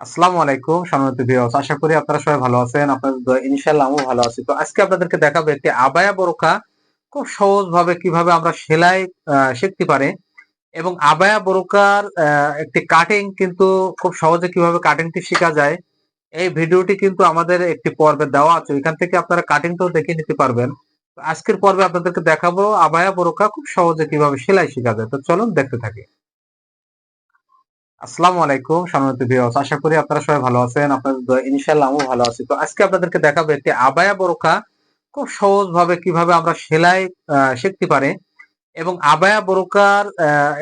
আসসালামু আলাইকুম সম্মানিত ভিউয়ার্স আশা করি আপনারা সবাই ভালো আছেন, আপনাদের ইনশাআল্লাহ আমিও ভালো আছি। তো আজকে আপনাদেরকে দেখাবো একটি আবায়া বোরকা খুব সহজ ভাবে কীভাবে আমরা সেলাই শিখতে পারি। এবং আবায়া বোরকার একটি কাটিং কিন্তু খুব সহজে কীভাবে কাটিংটি শেখা যায়, এই ভিডিওটি কিন্তু আমাদের একটি পর্বে দেওয়া আছে। এখান থেকে আপনারা কাটিংটাও দেখে নিতে পারবেন। আজকের পর্বে আপনাদেরকে দেখাবো আবায়া বোরকা খুব সহজে কীভাবে সেলাই শেখা যায়। তো চলুন দেখতে থাকি। আসসালামু আলাইকুম সম্মানিত ভিউয়ার্স আশা করি আপনারা সবাই ভালো আছেন, আপনাদের ইনশাআল্লাহ আমিও ভালো আছি। তো আজকে আপনাদেরকে দেখাবো একটি আবায়া বোরকা খুব সহজ ভাবে কীভাবে আমরা সেলাই শিখতে পারি। এবং আবায়া বোরকার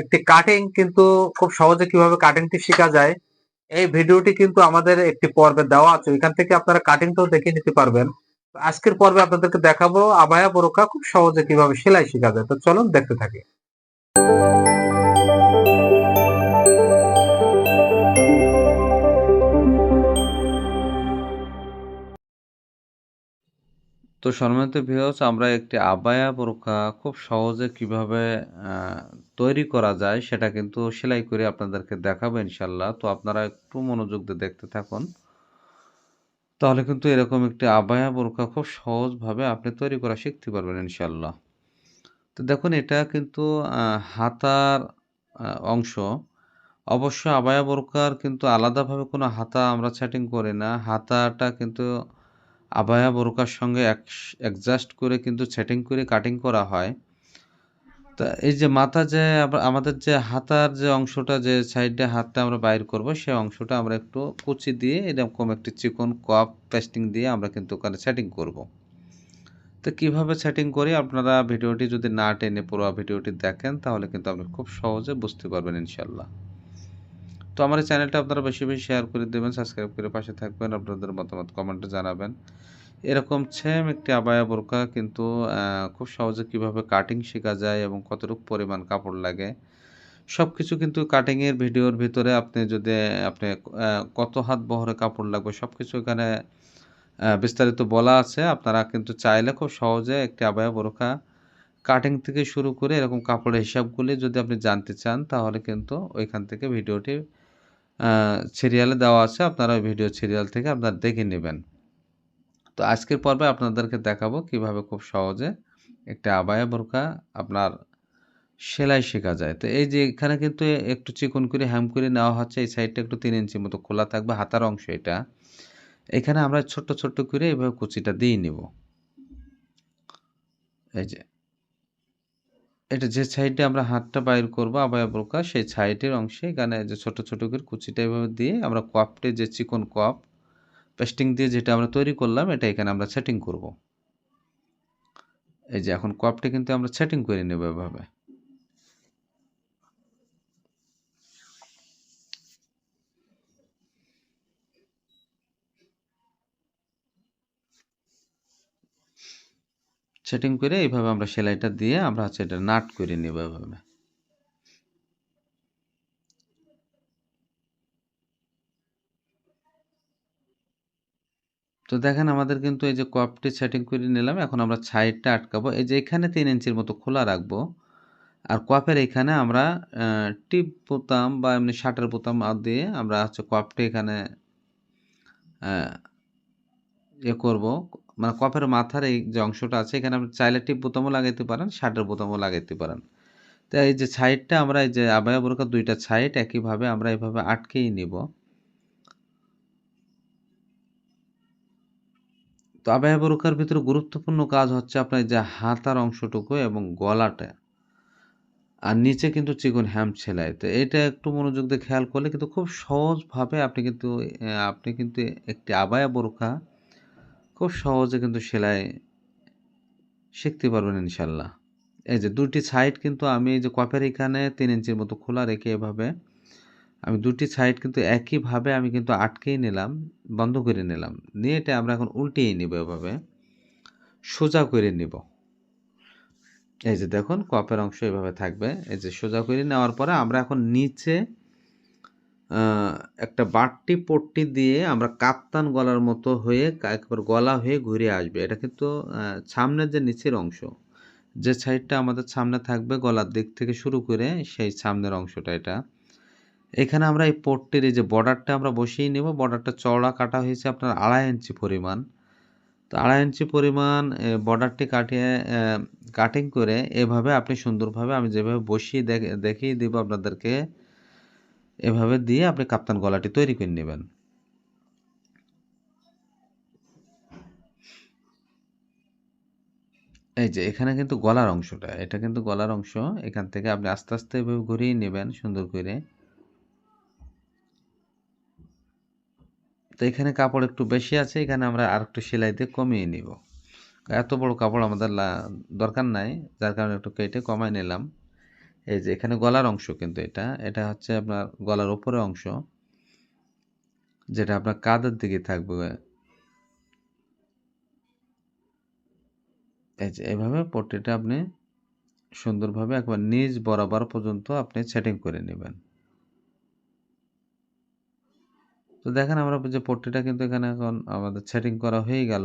একটি কাটিং কিন্তু খুব সহজে কীভাবে কাটিংটি শেখা যায়, এই ভিডিওটি কিন্তু আমাদের একটি পর্বে দেওয়া আছে। এখান থেকে আপনারা কাটিংটাও দেখে নিতে পারবেন। আজকের পর্বে আপনাদেরকে দেখাবো আবায়া বোরকা খুব সহজে কীভাবে সেলাই শেখা যায়। তো চলুন দেখতে থাকি। তো সম্মানিত ভিউয়ার্স আমরা একটি আবায়া বোরকা খুব সহজে কীভাবে তৈরি করা যায় সেটা কিন্তু সেলাই করে আপনাদেরকে দেখাবো ইনশাল্লাহ তো আপনারা একটু মনোযোগ দিয়ে দেখতে থাকুন। তাহলে কিন্তু এরকম একটি আবায়া বোরকা খুব সহজভাবে আপনি তৈরি করা শিখতে পারবেন ইনশাল্লাহ তো দেখুন, এটা কিন্তু হাতার অংশ। অবশ্য আবায়া বোরকার কিন্তু আলাদাভাবে কোনো হাতা আমরা সেটিং করি না। হাতাটা কিন্তু আবায়া বোরকার সঙ্গে অ্যাডজাস্ট করে কিন্তু সেটিং করে কাটিং করা হয়। তা এই যে মাথা যে আমাদের যে হাতার যে অংশটা, যে সাইডে হাতটা আমরা বাইর করব সেই অংশটা আমরা একটু কুচি দিয়ে, এরকম একটি চিকন কপ পেস্টিং দিয়ে আমরা কিন্তু ওখানে সেটিং করব। তো কীভাবে সেটিং করি? আপনারা ভিডিওটি যদি না টেনে পুরো ভিডিওটি দেখেন, তাহলে কিন্তু আপনি খুব সহজে বুঝতে পারবেন ইনশাল্লাহ তো আমার এই চ্যানেলটা আপনারা বেশি বেশি শেয়ার করে দেবেন সাবস্ক্রাইব করে পাশে থাকবেন, আপনাদের মতামত কমেন্টে জানাবেন। এরকম সেম একটি আবায়া বোরকা কিন্তু খুব সহজে কীভাবে কাটিং শেখা যায় এবং কতটুকু পরিমাণ কাপড় লাগে সব কিছু কিন্তু কাটিংয়ের ভিডিওর ভিতরে আপনি যদি, আপনি কত হাত বহরে কাপড় লাগবে সব কিছু এখানে বিস্তারিত বলা আছে। আপনারা কিন্তু চাইলে খুব সহজে একটি আবায়া বোরকা কাটিং থেকে শুরু করে এরকম কাপড়ের হিসাবগুলি যদি আপনি জানতে চান, তাহলে কিন্তু ওইখান থেকে ভিডিওটি সিরিয়ালে দেওয়া আছে, আপনারা ওই ভিডিও সিরিয়াল থেকে আপনারা দেখে নেবেন। তো আজকের পর্বে আপনাদেরকে দেখাবো কীভাবে খুব সহজে একটা আবায়া বোরকা আপনার সেলাই শেখা যায়। তো এই যে এখানে কিন্তু একটু চিকন করে হ্যাম করে নেওয়া হচ্ছে, এই সাইডটা একটু তিন ইঞ্চি মতো খোলা থাকবে, হাতার অংশ এটা। এখানে আমরা ছোট্ট ছোট্ট করে এইভাবে কুচিটা দিয়ে নিব। এই যে এটা যে সাইডে আমরা হাতটা বাইর করব আবায়া বোরকা সেই সাইডের অংশে এখানে যে ছোট ছোট করে কুচিটা এভাবে দিয়ে আমরা কপটে যে চিকন কপ পেস্টিং দিয়ে যেটা আমরা তৈরি করলাম, এটা এখানে আমরা সেটিং করব। এই যে এখন কপটি কিন্তু আমরা সেটিং করে নেব এভাবে। সেটিং করে এইভাবে আমরা সেলাইটা দিয়ে আমরা হচ্ছে এটা নাট করে নেব এভাবে। তো দেখেন আমাদের কিন্তু এই যে কপটি সেটিং করে নিলাম এখন আমরা সাইডটা আটকাবো। এই যে এখানে তিন ইঞ্চির মতো খোলা রাখব আর কপের এখানে আমরা টিপ বোতাম বা এমনি শাটার বোতাম দিয়ে আমরা হচ্ছে কপটি এখানে আহ, ইয়ে করব। মানে কফের মাথার এই যে অংশটা আছে, এখানে আপনি চাইলে টিপ বোতামও লাগাইতে পারেন, শার্টের বোতামও লাগাইতে পারেন। তো এই যে সাইডটা আমরা, এই যে আবায়া বোরকার দুইটা সাইড একইভাবে আমরা এইভাবে আটকেই নিব। তো আবায়া বোরকার ভিতরে গুরুত্বপূর্ণ কাজ হচ্ছে আপনার যে হাতার অংশটুকু এবং গলাটা। আর নিচে কিন্তু চিকন হ্যাম সেলাই। তো এটা একটু মনোযোগ দিয়ে খেয়াল করলে কিন্তু খুব সহজভাবে আপনি কিন্তু আপনি কিন্তু একটি আবায়া বোরকা খুব সহজে কিন্তু সেলাই শিখতে পারবেন ইনশাল্লাহ এই যে দুটি সাইড কিন্তু আমি এই যে কপের এখানে তিন ইঞ্চির মতো খোলা রেখে এভাবে আমি দুটি সাইড কিন্তু একইভাবে আমি কিন্তু আটকেই নিলাম, বন্ধ করে নিলাম। নিয়ে এটা আমরা এখন উল্টিয়ে নিব এভাবে, সোজা করে নিব। এই যে দেখুন কপের অংশ এভাবে থাকবে। এই যে সোজা করে নেওয়ার পরে আমরা এখন নিচে একটা বাটটি পট্টি দিয়ে আমরা কাপ্তান গলার মতো হয়ে একবার গলা হয়ে ঘুরে আসবে। এটা কিন্তু সামনের যে নিচের অংশ, যে সাইডটা আমাদের সামনে থাকবে গলার দিক থেকে শুরু করে সেই সামনের অংশটা এটা। এখানে আমরা এই পট্টির এই যে বর্ডারটা আমরা বসিয়ে নেব। বর্ডারটা চওড়া কাটা হয়েছে আপনার আড়াই ইঞ্চি পরিমাণ। তো আড়াই ইঞ্চি পরিমাণ বর্ডারটি কাটিয়ে কাটিং করে এভাবে আপনি সুন্দরভাবে আমি যেভাবে বসিয়ে দেখ- দেখিয়ে দিব আপনাদেরকে এভাবে দিয়ে আপনি কাপ্তান গলাটি তৈরি করে নেবেন। এই যে, এখানে কিন্তু গলার অংশটা, এটা কিন্তু গলার অংশ। এখান থেকে আপনি আস্তে আস্তে এভাবে ঘুরিয়ে নেবেন, সুন্দর করে। তো এখানে কাপড় একটু বেশি আছে, এখানে আমরা আর একটু সেলাই দিয়ে কমিয়ে নিব। এত বড় কাপড় আমাদের দরকার নাই, যার কারণে একটু কেটে কমায় নিলাম। এই যে এখানে গলার অংশ কিন্তু এটা। এটা হচ্ছে আপনার গলার উপরে অংশ, যেটা আপনার কাঁধের দিকে থাকবে। এই যে এভাবে পট্টিটা আপনি সুন্দরভাবে একবার নিজ বরাবর পর্যন্ত আপনি সেটিং করে নেবেন। তো দেখেন আমরা যে পট্টিটা কিন্তু এখানে এখন আমাদের সেটিং করা হয়ে গেল।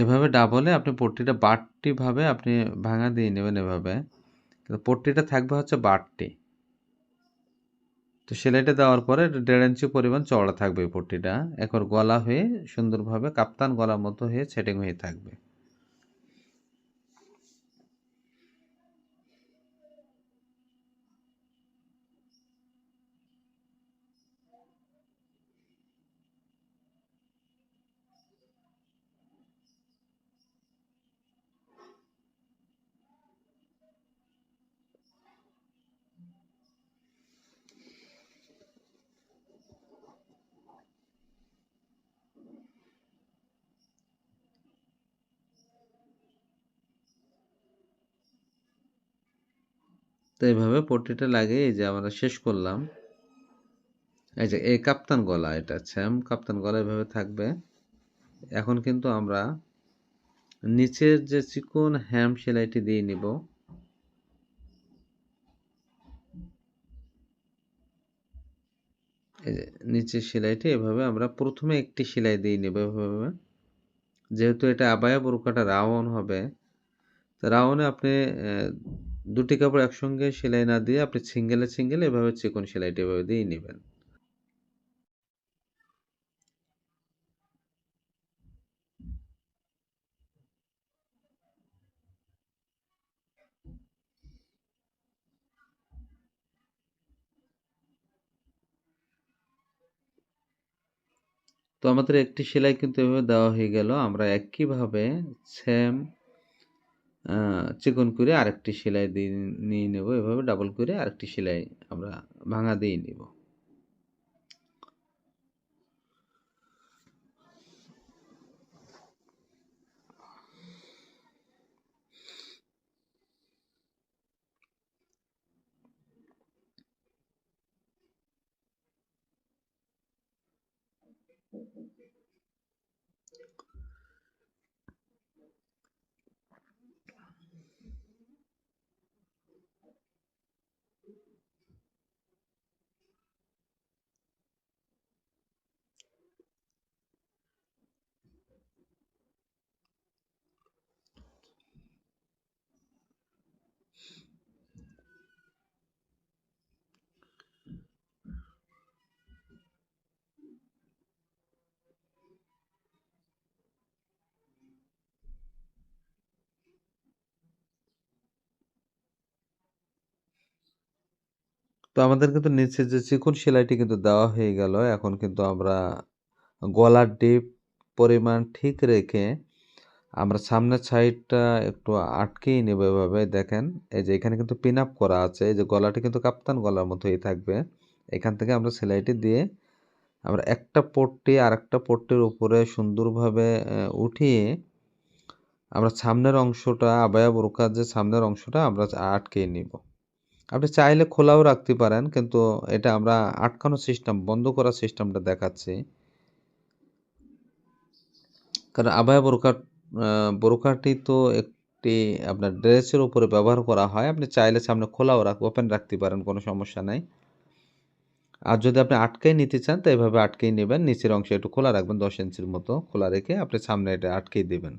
এভাবে ডাবলে আপনি পট্টিটা বাটটিভাবে আপনি ভাঙা দিয়ে নেবেন এভাবে। কিন্তু পট্টিটা থাকবে হচ্ছে বাটটি তো সেলাইটা দেওয়ার পরে দেড় ইঞ্চি পরিমাণ চওড়া থাকবে এই পট্টিটা। এখন গলা হয়ে সুন্দরভাবে কাপ্তান গলার মতো হয়ে সেটিং হয়ে থাকবে। তো এইভাবে পট্টিটা লাগিয়ে এই যে আমরা শেষ করলাম। এই যে, এই কাপ্তান গলা এটা স্যাম কাপ্তান গলা এভাবে থাকবে। এখন কিন্তু আমরা নিচের যে চিকন হ্যাম সেলাইটি দিয়ে নিব। নিচের সেলাইটি এভাবে আমরা প্রথমে একটি সেলাই দিয়ে নেব এভাবে। যেহেতু এটা আবায়া বোরকাটা রাউন হবে, তো রাউনে আপনি দুটি কাপড় একসঙ্গে সেলাই না দিয়ে আপনি সিঙ্গেলে সিঙ্গেলে এভাবে চিকন সেলাইটি এভাবে দিয়ে নেবেন। তো আমাদের একটি সেলাই কিন্তু এভাবে দেওয়া হয়ে গেল। আমরা একইভাবে সেম চিকন করে আরেকটি সেলাই দিয়ে নিয়ে নেব। এভাবে ডাবল করে আরেকটি সেলাই আমরা ভাঙা দিয়ে নিব। তো আমাদের কিন্তু নিচে যে চিকন সেলাইটি কিন্তু দেওয়া হয়ে গেল। এখন কিন্তু আমরা গলার ডিপ পরিমাণ ঠিক রেখে আমরা সামনের সাইডটা একটু আটকেই নেব এভাবে। দেখেন, এই যে এখানে কিন্তু পিন আপ করা আছে। এই যে গলাটি কিন্তু কাপ্তান গলার মতোই থাকবে। এখান থেকে আমরা সেলাইটি দিয়ে আমরা একটা পট্টি আর একটা পট্টির উপরে সুন্দরভাবে উঠিয়ে আমরা সামনের অংশটা, আবায়া বোরকার যে সামনের অংশটা আমরা আটকে নিব। আপনি চাইলে খোলাও রাখতে পারেন, কিন্তু এটা আমরা আটকানো সিস্টেম বন্ধ করার সিস্টেমটা দেখাচ্ছি। কারণ আবায়া বোরকা বোরকাটি তো একটি আপনার ড্রেসের উপরে ব্যবহার করা হয়, আপনি চাইলে সামনে খোলাও রাখ ওপেন রাখতে পারেন, কোনো সমস্যা নাই। আর যদি আপনি আটকাই নিতে চান, তো এভাবে আটকেই নেবেন, নিচের অংশে একটু খোলা রাখবেন, দশ ইঞ্চির মতো খোলা রেখে আপনি সামনে এটা আটকেই দেবেন।